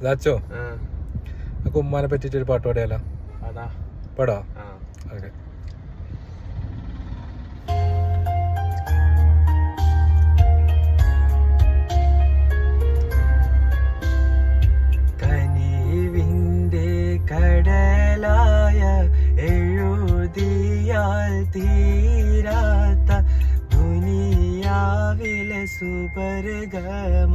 ഇതാച്ചോ നമുക്ക് ഉമ്മാനെ പറ്റിയിട്ട് ഒരു പാട്ട് പാടിയാലോ? പാടോ. ഓക്കെ കടലായ എഴുതിയാൽ തീരാത്ത ദുനിയാവിലെ സുപർഗമ